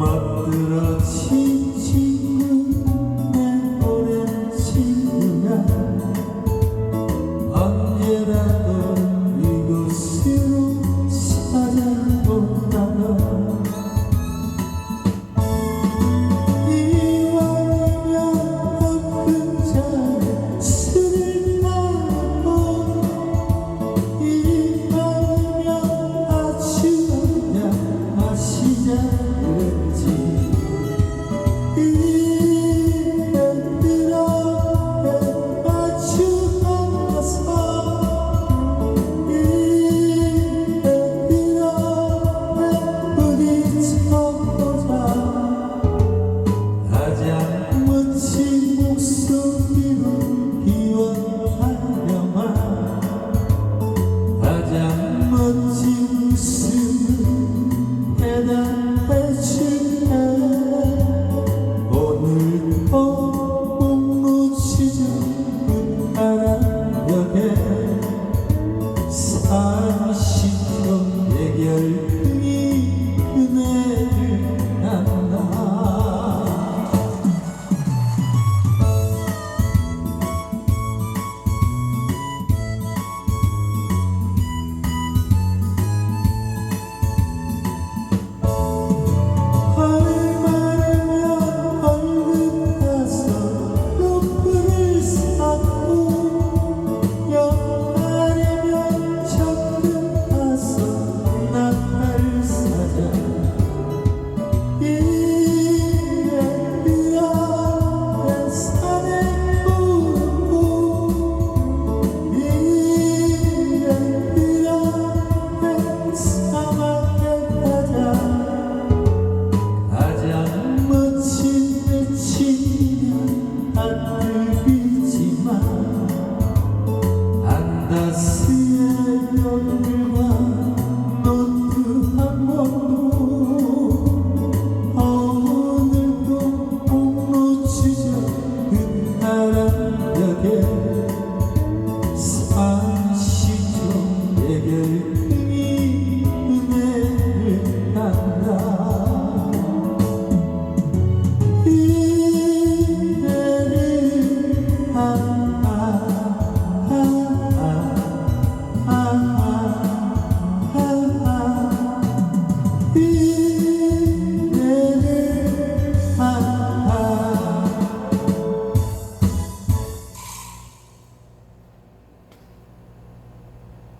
만들어진 head. 가스의 별들과 너도 한 번도 오늘도 못 놓치자 그 사랑 약에 Yeah.